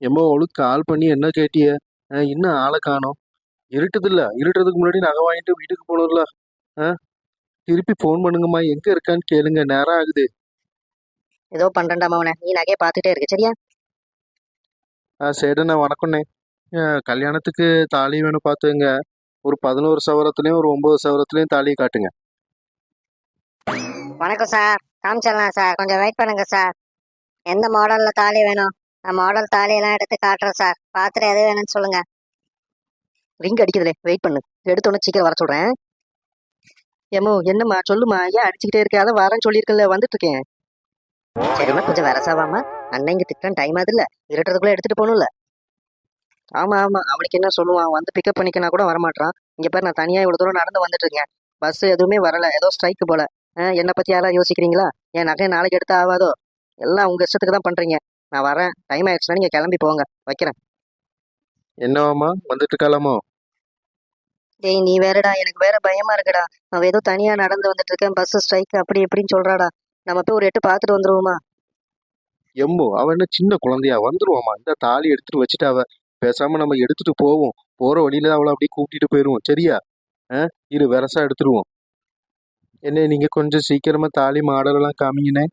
எம்மா அவளுக்கு கால் பண்ணி என்ன கேட்டிய? இன்னும் ஆளை காணோம்? இருட்டுதில்ல. இருட்டுறதுக்கு முன்னாடி நகை வாங்கிட்டு வீட்டுக்கு போகணும்ல ஆ திருப்பி ஃபோன் பண்ணுங்கம்மா. எங்க இருக்கான்னு கேளுங்க. நேரம் ஆகுது. ஏதோ பண்றேன்டா மவனே நீ நகையை பார்த்துட்டே இருக்கு. சரியா? ஆ சரிண்ணே. வணக்கம்ண்ணே. கல்யாணத்துக்கு தாலி வேணும் பார்த்துங்க ஒரு பதினோரு சவரத்துலேயும் ஒரு ஒம்பது சவரத்துலேயும் தாலியை காட்டுங்க. வணக்கம் சார். காமிச்சிடலாம் சார். கொஞ்சம் வெயிட் பண்ணுங்க சார். எந்த மாடல்ல தாலி வேணும்? நான் மாடல் தாலியெல்லாம் எடுத்து காட்டுறேன் சார் பார்த்துட்டு எது வேணும்னு சொல்லுங்க. ரிங் அடிக்குதுலே. வெயிட் பண்ணு. எடுத்தோன்னே சீக்கிரம் வர சொல்றேன். ஏமோ என்னம்மா? சொல்லுமா ஏன் அடிச்சுக்கிட்டே இருக்க? அதான் வரேன்னு சொல்லியிருக்கல வந்துட்டு இருக்கேன் சரிம்மா கொஞ்சம் வரசாவாமா. அண்ணன் இங்க திட்டம் டைம் ஆகுது இல்ல. இருட்டுறதுக்குள்ள எடுத்துட்டு போகணும்ல. ஆமா ஆமா. அவனுக்கு என்ன சொல்லுவான்? வந்து பிக்கப் பண்ணிக்கனா கூட வரமாட்டான் இங்க பாரு நான் தனியா இவ்வளவு தூரம் நடந்து வந்துட்டு இருக்கேன் பஸ் எதுவுமே வரல. ஏதோ ஸ்ட்ரைக் போல. என்னை பத்தி யாராவது யோசிக்கிறீங்களா? என் நகை நாளைக்கு எடுத்தா ஆகாதோ? எல்லாம் உங்க இஷ்டத்துக்கு தான் பண்றீங்க. நான் வரேன். டைம் ஆயிடுச்சுன்னா நீங்க கிளம்பி போங்க. வைக்கிறேன். என்னவாம்மா? வந்துட்டு இருக்காளாமோ டேய் நீ வேறடா. எனக்கு வேற பயமா இருக்குடா. அவ ஏதோ தனியா நடந்து வந்துட்டு இருக்கேன். பஸ் ஸ்ட்ரைக் அப்படி இப்படின்னு சொல்றாடா. நம்ம போய் ஒரு எட்டு பார்த்துட்டு வந்துருவோமா? எம்மோ அவ என்ன சின்ன குழந்தையா? வந்துருவாம்மா. இந்த தாலி எடுத்துட்டு வச்சுட்டாவ பேசாம நம்ம எடுத்துட்டு போவோம். போற வழியில அவளை அப்படியே கூட்டிட்டு போயிருவோம் சரியா? ஆ? இரு வெரசா எடுத்துருவோம். என்ன நீங்க கொஞ்சம் சீக்கிரமா தாலி மாடல் எல்லாம் காமிங்கண்ணே.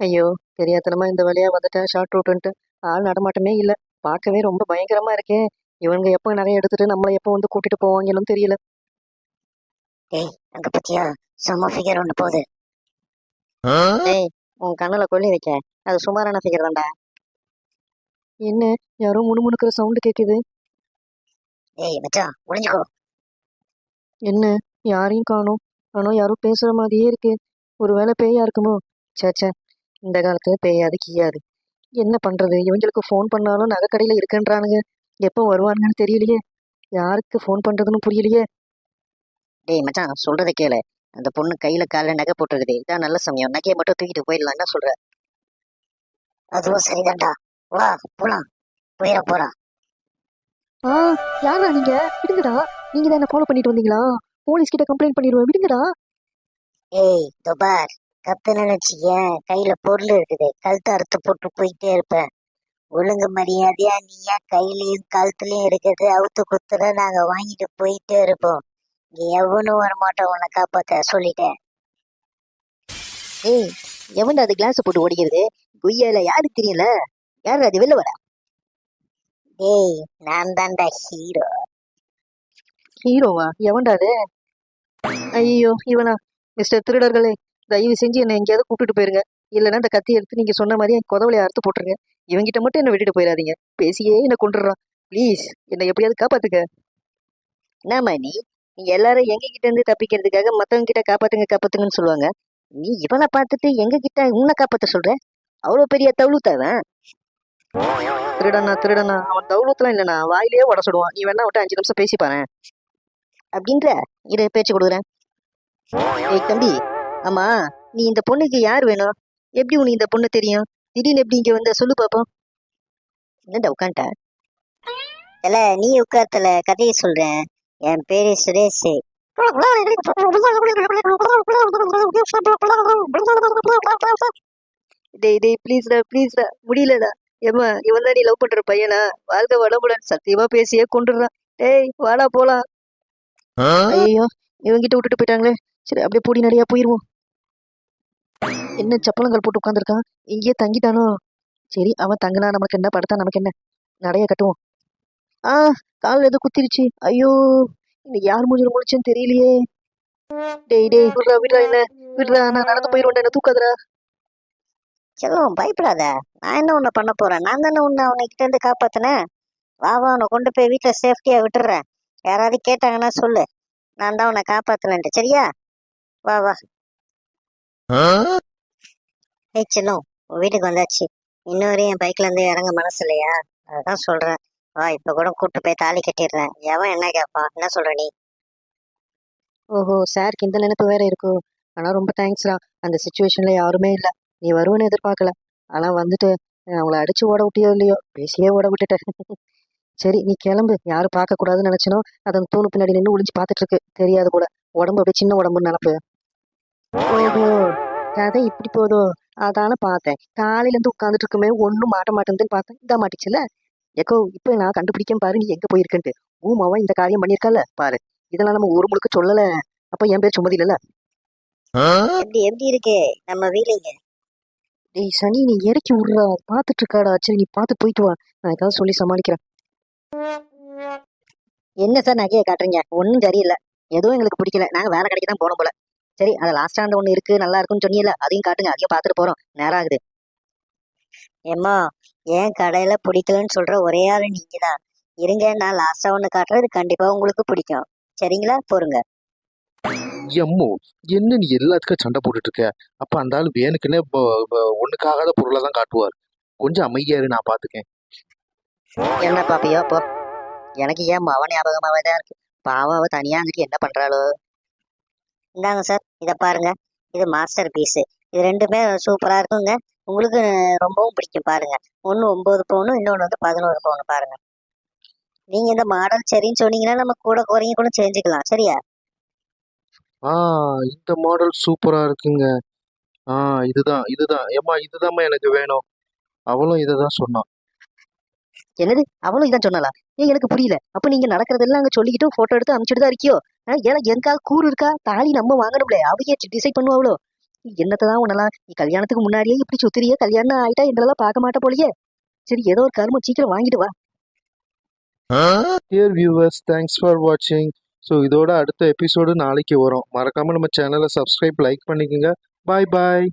ஐயோ தெரியாதனமா இந்த வழியா வந்துட்டேன் ஷார்ட் ரூட்டுன்ட்டு ஆள் நடமாட்டமே இல்ல. பார்க்கவே ரொம்ப பயங்கரமா இருக்கே. இவங்க எப்போ நிறைய எடுத்துட்டு நம்மளை எப்போ வந்து கூட்டிட்டு போவாங்கன்னு தெரியல. ஏய் அங்க பத்தியா? செம்ம ஃபிகர் ஒன்று போகுது. ஏய் உன் கண்ணுல கொல்லி வைக்க. அது சுமாரான ஃபிகர் தான்டா. என்ன? யாரோ முணுமுணுக்கிற சவுண்டு கேக்குது. ஏய் மச்சான் ஒளிஞ்சுக்கோ. என்ன? யாரையும் காணோம். ஆனா யாரோ பேசுற மாதிரியே இருக்கு. ஒருவேளை பேயா இருக்குமோ? சேச்சே இந்த காலத்துல பேயாது கீயாது. என்ன பண்றது? இவங்களுக்கு ஃபோன் பண்ணாலும் நகைக்கடையில இருக்குன்றானுங்க. எப்போ வருவானுங்கன்னு தெரியலையே. யாருக்கு ஃபோன் பண்றதுன்னு புரியலையே. டேய் மச்சான் சொல்றதை கேளு. அந்த பொண்ணு கையில காலில் நகை போட்டிருக்குது. இதான் நல்ல சமயம். நகையை மட்டும் தூக்கிட்டு போயிடலாம். என்ன சொல்ற? அதுவும் சரிதான்டா. வா போலாம். போயிட போறா. ஆ யாரா நீங்க? விடுங்கடா. நீங்க தான் என்ன ஃபாலோ பண்ணிட்டு வந்தீங்களா? போலீஸ் கிட்ட கம்ப்ளைண்ட் பண்ணிடுவேன். விடுங்கடா. ஏய் துபார் கத்து நினைச்சிக்க கையில பொருள் இருக்குது. கழுத்து அறுத்து போட்டு போயிட்டே இருப்பேன். ஒழுங்கு மரியாதையா நீயா? கையிலயும் கழுத்துலயும் இருக்கிறது அவுத்து குத்துற நாங்க வாங்கிட்டு போயிட்டே இருப்போம். இங்க எவனும் வரமாட்டோம் உன்னை காப்பாத்த? சொல்லிட்டேன். ஏய் எவன்டா அது கிளாஸ் போட்டு ஓடிக்கிறது? குய்யால யாருக்கு தெரியல யாரு அது? வெளில வரா ஏய் நான் தான்டா ஹீரோ ஹீரோவா எவன்டா அது? ஐயோ இவனா? மிஸ்டர் திருடர்களே. தயவு செஞ்சு என்னை எங்கேயாவது கூப்பிட்டு போயிருங்க. இல்லைன்னா இந்த கத்தி எடுத்து நீங்கள் சொன்ன மாதிரி என் குதவலையை அறுத்து போட்டுருங்க. இவங்கிட்ட மட்டும் என்னை விட்டுட்டு போயிடாதீங்க. பேசியே என்னை கொண்டுடுறான் ப்ளீஸ் என்னை எப்படியாவது காப்பாத்துக்க என்னம்மா நீ நீங்க எல்லாரும் எங்ககிட்ட இருந்து தப்பிக்கிறதுக்காக மற்றவங்க கிட்ட காப்பாத்துங்க காப்பாத்துங்கன்னு சொல்லுவாங்க. நீ இவனை பார்த்துட்டு எங்க கிட்ட உன்னை காப்பாற்ற சொல்ற? அவ்வளோ பெரிய தவுளுத்தவன் திருடனா திருடனா. அவன் தவுளத்துலாம் இல்லைண்ணா. வாயிலேயே உட சுடுவான். நீ வேணா விட்டு அஞ்சு நிமிஷம் பேசிப்பாரு அப்படின்ற இரு பேச்சு கொடுக்குறேன். ஏய் தம்பி ஆமா நீ இந்த பொண்ணுக்கு யார் வேணும்? எப்படி உனக்கு இந்த பொண்ணு தெரியும்? திடீர்னு எப்படி இங்க வந்த? சொல்லு பாப்போம். என்னடா உட்காண்ட இல்ல நீ உட்காரத்துல கதையை சொல்றேன் என் பேரு சுரேஷ். டேய் டேய் ப்ளீஸ்டா ப்ளீஸ்டா முடியலடா. ஏம்மா இவன் தான் நீ லவ் பண்ற பையனா? வாழ்க்கை வளமுடன். சத்தியமா பேசியே கொண்டுடுறான் டேய் வாடா போலாம். ஐயோ இவங்கிட்ட விட்டுட்டு போயிட்டாங்களே. சரி அப்படியே பொடி நடையா போயிருவோம். என்ன சப்பளங்கள் போட்டு உட்காந்துருக்கான் இங்கேயே தங்கிட்டானோ? சரி அவன் தங்கினா நமக்கு என்ன? படுத்தா நமக்கு என்ன? நடைய கட்டுவோம். ஆ கால் எது குத்திருச்சு. ஐயோ இன்னும் யார் மூஞ்சில முடிச்சுன்னு தெரியலையே. டேய் டேய் விடுறா விடுறா என்ன? விடுறா நான் நடந்து போயிருவேன் என்ன தூக்காதடா. செல்லம் பயப்படாத. நான் என்ன உன்னை பண்ண போறேன்? நான் தானே உன்னை கிட்ட இருந்து காப்பாத்தினேன். வா வா உன்னை கொண்டு போய் வீட்டுல சேஃப்டியா விட்டுறேன். யாராவது கேட்டாங்கன்னா சொல்லு. நான் தான் உன்னை காப்பாத்தினேன்ட்டு. சரியா? வா வா. ஏய் செல்லம் உன் வீட்டுக்கு வந்தாச்சு. இன்னொரு என் பைக்ல இருந்து இறங்க மனசு இல்லையா? அதான் சொல்றேன். வா இப்ப கூட கூட்டு போய் தாலி கட்டிடுறேன். எவன் என்ன கேட்பான் என்ன சொல்ற நீ? ஓஹோ சாருக்கு இந்த நினைப்பு வேற இருக்கு. ஆனா ரொம்ப தேங்க்ஸ்டா அந்த சுச்சுவேஷன்ல யாருமே இல்ல. நீ வருவன்னு எதிர்பார்க்கல. ஆனா வந்துட்டு அவங்கள அடிச்சு ஓட விட்டியோ இல்லையோ? பேசியே ஓட விட்டுட்ட சரி நீ கிளம்பு. யாரும் பார்க்க கூடாதுன்னு நினைச்சனோ அதன் தூணு பின்னாடி நின்று ஒளிஞ்சு பார்த்துட்டு இருக்கு. தெரியாது கூட உடம்பு அப்படியே சின்ன உடம்புன்னு நினப்பு. ஓஹோ கதை இப்படி போதோ அதானே பார்த்தேன். காலையில இருந்து உட்காந்துட்டு இருக்குமே ஒன்றும் மாட்ட மாட்டேங்குதுன்னு பார்த்தேன். இதா மாட்டிச்சுல? எக்கோ இப்போ நான் கண்டுபிடிக்க பாரு நீ எங்க போயிருக்கன்ட்டு. ஊமாவா இந்த காரியம் பண்ணியிருக்கல பாரு. இதெல்லாம் நம்ம ஒரு முழுக்க சொல்லல. அப்ப என் பேர் சுமதி இல்ல எப்படி எப்படி இருக்கு? நம்ம வீடுங்க டேய் சனி நீ இறக்கி விடுறா. பார்த்துட்டு இருக்காடா சரி நீ பார்த்து போயிட்டு வா. நான் ஏதாவது சொல்லி சமாளிக்கிறேன். என்ன சார் நகையை காட்டுறீங்க? ஒன்றும் சரியில்லை. எதுவும் எங்களுக்கு பிடிக்கல. நாங்க வேற கடைக்கு தான் போறோம் போல. சரி அது லாஸ்ட் ஸ்டாண்ட் ஒன்று இருக்கு நல்லா இருக்குன்னு சொன்னீங்கல்ல அதையும் காட்டுங்க அதையும் பார்த்துட்டு போறோம். நேரம் ஆகுது ஏம்மா ஏன் கடையில பிடிக்கலன்னு சொல்ற ஒரே ஆளு நீங்க தான் இருங்க நான் லாஸ்டா ஒண்ணு காட்டுறது கண்டிப்பா உங்களுக்கு பிடிக்கும். சரிங்களா? பொறுங்க. எம்மோ என்ன நீ எல்லாத்துக்கும் சண்டை போட்டுட்டு இருக்க? அப்ப அந்த ஆள் வேணுக்குன்னே ப- ப- ஒண்ணுக்காகாத பொருளை தான் காட்டுவார். கொஞ்சம் அமைதியா இரு நான் பாத்துக்கேன். என்ன பாப்பியோ போ. எனக்கு ஏன் மவ ஞாபகமாவே தான் இருக்கு. பாவம் அவ தனியா அங்கிட்டு என்ன பண்றாளோ? இந்தாங்க சார் இத பாருங்க. இது மாஸ்டர் பீஸ் இது ரெண்டுமே சூப்பரா இருக்குங்க. உங்களுக்கு ரொம்பவும் பிடிக்கும் பாருங்க. ஒன்னு ஒன்பது பவுனும் இன்னொன்னு வந்து பதினோரு பவுன் பாருங்க. நீங்க இந்த மாடல் சரின்னு சொன்னீங்கன்னா நம்ம கூட குறைங்க கூட செஞ்சுக்கலாம். சரியா? ஆ இந்த மாடல் சூப்பரா இருக்குங்க. ஆ இதுதான் இதுதான். ஏம்மா இதுதாம்மா எனக்கு வேணும். அவளும் இதை தான் சொன்னான். என்னது? அவளும் இதான் சொன்னாளா? ஏன் எனக்கு புரியல. அப்ப நீங்க நடக்கிறதெல்லாம் அங்க சொல்லிக்கிட்டு போட்டோ எடுத்து அனுப்பிச்சுட்டு தான் இருக்கியோ? ஆ, ஏன்னா எதுக்காக கூறு இருக்கா? தாலி நம்ம வாங்கணும்ல. அவையே டிசைட் பண்ணுவாங்களோ என்னத்தான் உன்னலாம் நீ கல்யாணத்துக்கு முன்னாடியே இப்படி சுத்திரியே கல்யாணம் ஆயிட்டா எங்களெல்லாம் பார்க்க மாட்ட போலயே. சரி ஏதோ ஒரு கருமம் சீக்கிரம் வாங்கிட்டு வா. டியர் வியூவர்ஸ் தேங்க்ஸ் ஃபார் வாட்சிங் ஸோ இதோட அடுத்த எபிசோடு நாளைக்கு வரும். மறக்காம நம்ம சேனலை சப்ஸ்கிரைப் லைக் பண்ணிக்கோங்க. பாய் பாய்